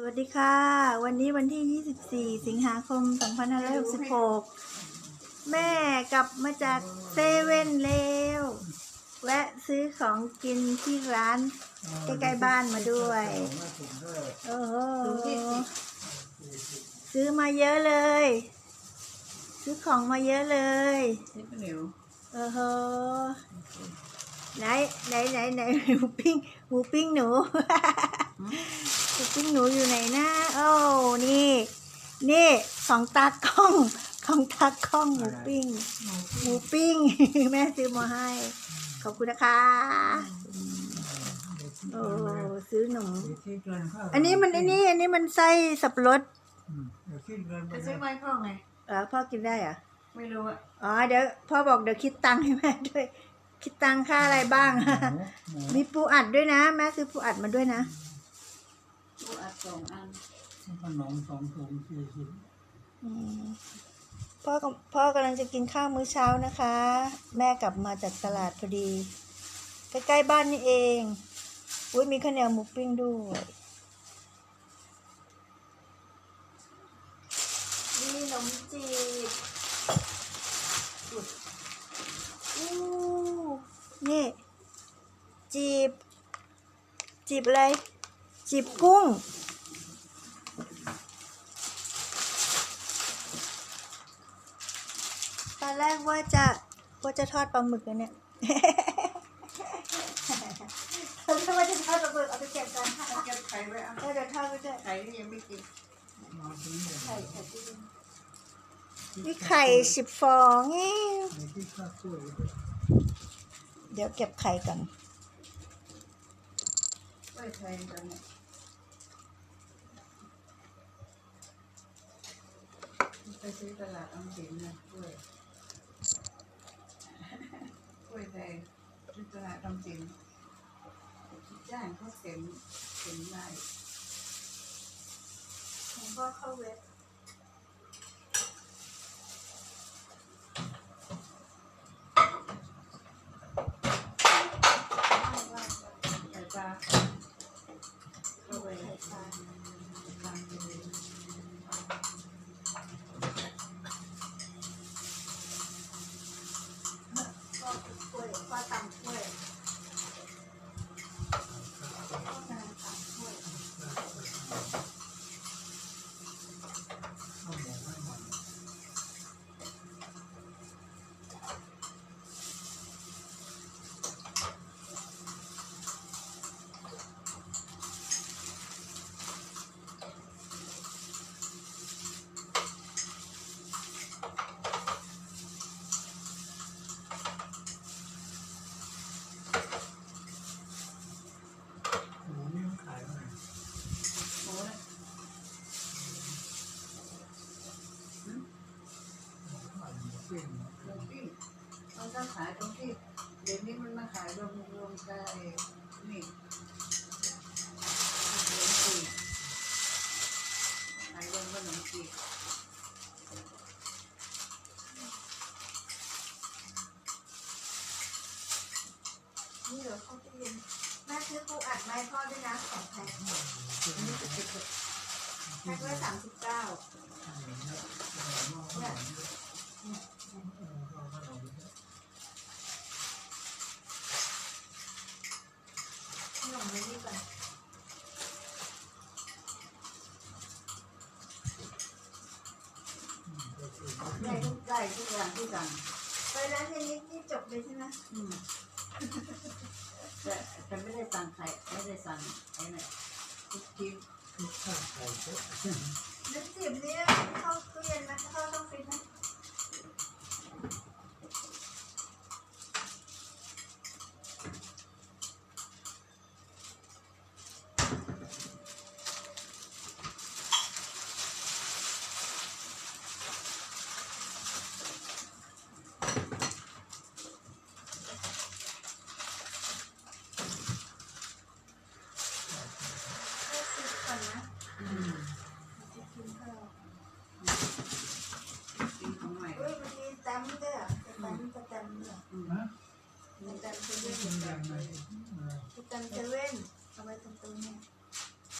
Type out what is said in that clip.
สวัสดีค่ะ วันนี้วันที่ 24 สิงหาคม 2566 แม่กลับมาจากเซเว่นแล้ว แวะซื้อของกินที่ร้าน ใกล้ๆบ้านมาด้วย โอ้โห ซื้อมาเยอะเลย ซื้อของมาเยอะเลยนี่เป็นหนิวโอ้โหไหนไหนไหนไหนหมูปิ้งหมูปิ้งหนู หมูปิ้งหนูอยู่ไหนนะโอ้นี่ นี่ของตากล้องของตากล้องหมูปิ้ง หมูปิ้ง แม่ซื้อมาให้ ขอบคุณนะคะโอ้ซื้อหนมอันนี้มันอันนี้ อันนี้มันไส้สับปะรดเดี๋ยวคิดเงินไปจะซื้อไม้พ่อไงเออพ่อกินได้เหรอไม่รู้อะอ๋อเดี๋ยวพ่อบอกเดี๋ยวคิดตังค์ให้แม่ด้วย คิดตังค่าอะไรบ้างหมูหมูมีปูอัดด้วยนะ แม่ซื้อปูอัดมาด้วยนะ ผู้อัดสองอันขนมสองถุงสี่สิบอืมพ่อกำพ่อกำลังจะกินข้าวมื้อเช้านะคะ แม่กลับมาจากตลาดพอดี ใกล้ๆบ้านนี่เองอุ้ยมีข้าวเหนียวหมูปิ้งด้วยนี่ขนมจีบอุ๊ยอู้นี่ จีบ จีบอะไร จีบกุ้ง ตอนแรกว่าจะว่าจะทอดปลาหมึกนะเนี่ยตอนแรกว่าจะทอดปลาหมึกเอาไปเก็บกันเอาเก็บไข่ไว้เอาก็เดี๋ยวทอดไปด้วยไข่ที่ยังไม่กินมาซื้อเลยไข่ไข่ที่นี่ไข่สิบฟองเองในที่ข้าวกล้วยเดี๋ยวเก็บไข่ก่อน กล้วยไข่ตอนนี้ไป ซื้อตลาดอังสินนะกล้วยกล้วยไข่ซื้อตลาดอังสินจ้างเขาเข็นเข็นได้ผมก็เข้าเว็บเข้าไปทานทานเลย ก็กล้วยก็ตำกล้วยก็ตำกล้วย ข้าวหมูให้มัน หมูนี่มันขายเท่าไหร่ หมูนะ หมูขายหมูปิ้ง ตรงที่มันก็ขายตรงที่เดี๋ยวนี้มันมาขาย รวมรวมกันเองนี่ขนมจีขายรวมขนมจีบนี่เหรอเข้าตู้เย็นแม่ซื้อปูอัดไม้พ่อด้วยนะสองแพ็คนนี้จะเป็นแบบแพ็คละสามสิบเก้าเนี่ยเอาขนม ขนมไว้นี่ก่อนได้ทุกได้ทุกอย่างที่สั่งไปร้านเทนนิสนี่จบเลยใช่ไหมอืมแต่แต่ไม่ได้สั่งไข่ไม่ได้สั่งไอ้นี่ทุกทีทุกข้าวไข่เยอะน้ำจีบนี่เข้าตู้เย็นไหมเข้าต้องฟิตไหมให้ฟิตก่อนนะอืม จำเมก็จะตั้ะจะตั้มเนี่ยจะตั้ำเซเว่นจะตั้มเซเว่นเอาไว้ตรงตัวเนี่ย